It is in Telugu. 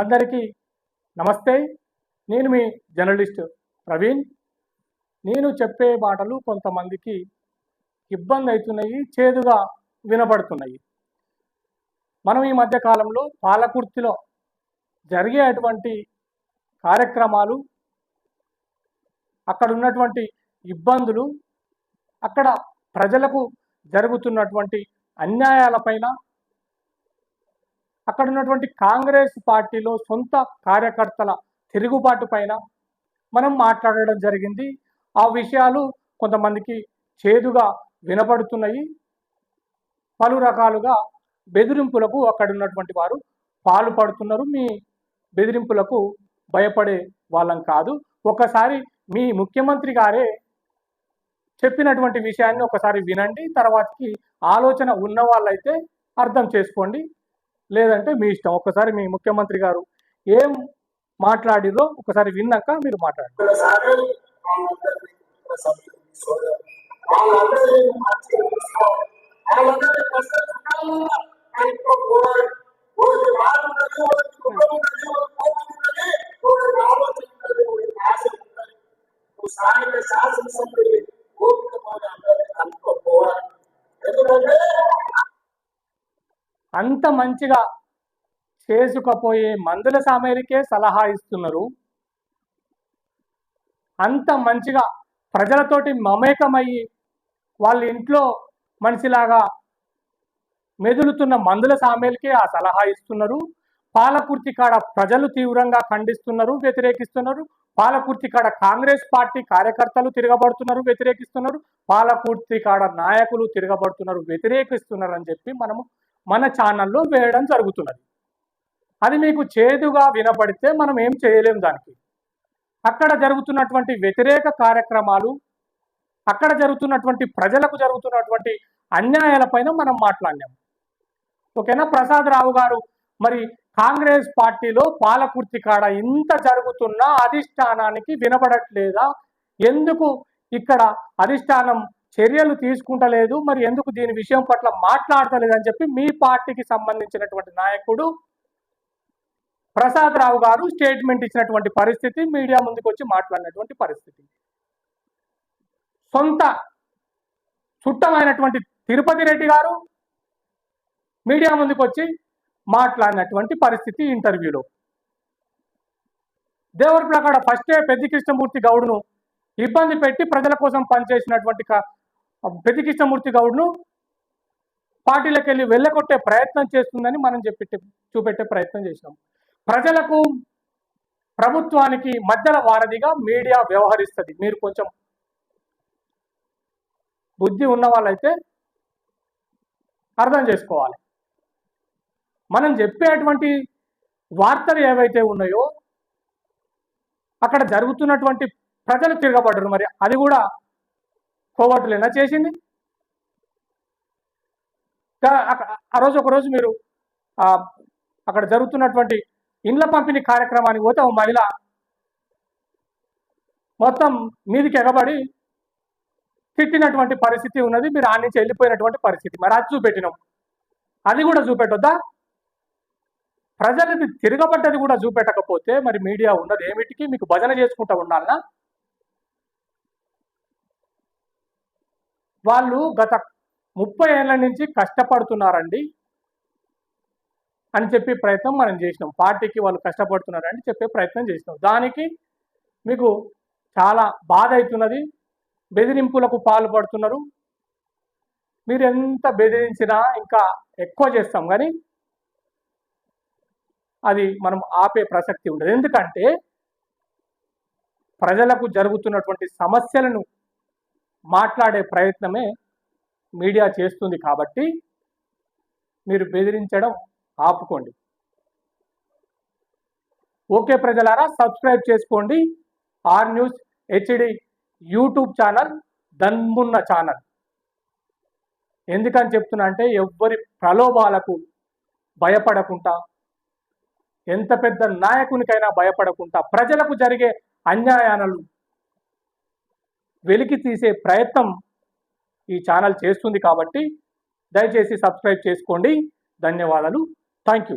అందరికీ నమస్తే. నేను మీ జర్నలిస్ట్ ప్రవీణ్. నేను చెప్పే మాటలు కొంతమందికి ఇబ్బంది అవుతున్నాయి చేదుగా వినబడుతున్నాయి. మనం ఈ మధ్య కాలంలో పాలకుర్తిలో జరిగేటువంటి కార్యక్రమాలు అక్కడ ఉన్నటువంటి ఇబ్బందులు అక్కడ ప్రజలకు జరుగుతున్నటువంటి అన్యాయాలపైన అక్కడ ఉన్నటువంటి కాంగ్రెస్ పార్టీలో సొంత కార్యకర్తల తిరుగుబాటు పైన మనం మాట్లాడడం జరిగింది. ఆ విషయాలు కొంతమందికి చేదుగా వినపడుతున్నాయి. పలు రకాలుగా బెదిరింపులకు అక్కడ ఉన్నటువంటి వారు పాల్పడుతున్నారు మీ బెదిరింపులకు భయపడే వాళ్ళం కాదు. ఒకసారి మీ ముఖ్యమంత్రి గారే చెప్పినటువంటి విషయాన్ని ఒకసారి వినండి. తర్వాతకి ఆలోచన ఉన్న వాళ్ళైతే అర్థం చేసుకోండి. లేదంటే మీ ఇష్టం. ఒకసారి మీ ముఖ్యమంత్రి గారు ఏం మాట్లాడిరో ఒకసారి విన్నాక మీరు మాట్లాడండి. శాసనసభ్యుడి ఎందుకంటే అంత మంచిగా చేసుకపోయే మందుల సామేరికే సలహా ఇస్తున్నారు. అంత మంచిగా ప్రజలతోటి మమేకమయ్యి వాళ్ళ ఇంట్లో మనిషిలాగా మెదులుతున్న మందుల సామేలకే ఆ సలహా ఇస్తున్నారు. పాలకుర్తి కాడ ప్రజలు తీవ్రంగా ఖండిస్తున్నారు వ్యతిరేకిస్తున్నారు. పాలకుర్తి కాడ కాంగ్రెస్ పార్టీ కార్యకర్తలు తిరగబడుతున్నారు వ్యతిరేకిస్తున్నారు. పాలకుర్తి కాడ నాయకులు తిరగబడుతున్నారు వ్యతిరేకిస్తున్నారు అని చెప్పి మనము మన ఛానల్లో వేయడం జరుగుతున్నది. అది మీకు చేదుగా వినపడితే మనం ఏం చేయలేం దానికి. అక్కడ జరుగుతున్నటువంటి వ్యతిరేక కార్యక్రమాలు అక్కడ జరుగుతున్నటువంటి ప్రజలకు జరుగుతున్నటువంటి అన్యాయాలపైన మనం మాట్లాడినాం. ఓకేనా? ప్రసాద్ రావు గారు మరి కాంగ్రెస్ పార్టీలో పాలకుర్తి కాడ ఇంత జరుగుతున్నా అధిష్టానానికి వినపడట్లేదా? ఎందుకు ఇక్కడ అధిష్టానం చర్యలు తీసుకుంటలేదు. మరి ఎందుకు దీని విషయం పట్ల మాట్లాడతలేదు అని చెప్పి మీ పార్టీకి సంబంధించినటువంటి నాయకుడు ప్రసాద్ రావు గారు స్టేట్మెంట్ ఇచ్చినటువంటి పరిస్థితి మీడియా ముందుకు వచ్చి మాట్లాడినటువంటి పరిస్థితి. సొంత చుట్టమైనటువంటి తిరుపతి రెడ్డి గారు మీడియా ముందుకు వచ్చి మాట్లాడినటువంటి పరిస్థితి ఇంటర్వ్యూలో. దేవర ప్రకాడ ఫస్టే పెద్ద కృష్ణమూర్తి గౌడ్ను ఇబ్బంది పెట్టి ప్రజల కోసం పనిచేసినటువంటి పెద్ద కృష్ణమూర్తి గౌడ్ను పార్టీలకు వెళ్ళి వెళ్ళగొట్టే ప్రయత్నం చేస్తుందని మనం చెప్పి చూపెట్టే ప్రయత్నం చేసినాం ప్రజలకు ప్రభుత్వానికి మధ్యల వారధిగా మీడియా వ్యవహరిస్తుంది. మీరు కొంచెం బుద్ధి ఉన్న వాళ్ళైతే అర్థం చేసుకోవాలి. మనం చెప్పేటువంటి వార్తలు ఏవైతే ఉన్నాయో అక్కడ జరుగుతున్నటువంటి ప్రజలు తిరగబడ్డరు. మరి అది కూడా కోవట్లేనా చేసింది? ఆ రోజు ఒకరోజు మీరు అక్కడ జరుగుతున్నటువంటి ఇండ్ల పంపిణీ కార్యక్రమానికి పోతే ఓ మహిళ మొత్తం మీదికి ఎగబడి తిట్టినటువంటి పరిస్థితి ఉన్నది. మీరు ఆ నుంచి వెళ్ళిపోయినటువంటి పరిస్థితి. మరి అది చూపెట్టినాం. అది కూడా చూపెట్టొద్దా? ప్రజలకి తిరగబడ్డది కూడా చూపెట్టకపోతే మరి మీడియా ఉన్నది. ఏమిటికి? మీకు భజన చేసుకుంటా ఉండాలనా? వాళ్ళు గత ముప్పై ఏళ్ళ నుంచి కష్టపడుతున్నారండి అని చెప్పే ప్రయత్నం మనం చేసినాం. పార్టీకి వాళ్ళు కష్టపడుతున్నారని చెప్పే ప్రయత్నం చేసినాం. దానికి మీకు చాలా బాధ అవుతున్నది. బెదిరింపులకు పాల్పడుతున్నారు మీరు ఎంత బెదిరించినా ఇంకా ఎక్కువ చేస్తాం కానీ అది మనం ఆపే ప్రసక్తి ఉండదు. ఎందుకంటే ప్రజలకు జరుగుతున్నటువంటి సమస్యలను మాట్లాడే ప్రయత్నమే మీడియా చేస్తుంది కాబట్టి మీరు బెదిరించడం ఆపుకోండి. ఓకే ప్రజలారా సబ్స్క్రైబ్ చేసుకోండి. R news HD YouTube channel దన్మున్న channel. ఎందుకని చెప్తున్నా అంటే ఎవ్వరి ప్రలోభాలకు భయపడకుండా ఎంత పెద్ద నాయకునికైనా భయపడకుండా ప్రజలకు జరిగే అన్యాయాలను వెలికి తీసే ప్రయత్నం ఈ ఛానల్ చేస్తుంది కాబట్టి దయచేసి సబ్స్క్రైబ్ చేసుకోండి. ధన్యవాదాలు. Thank you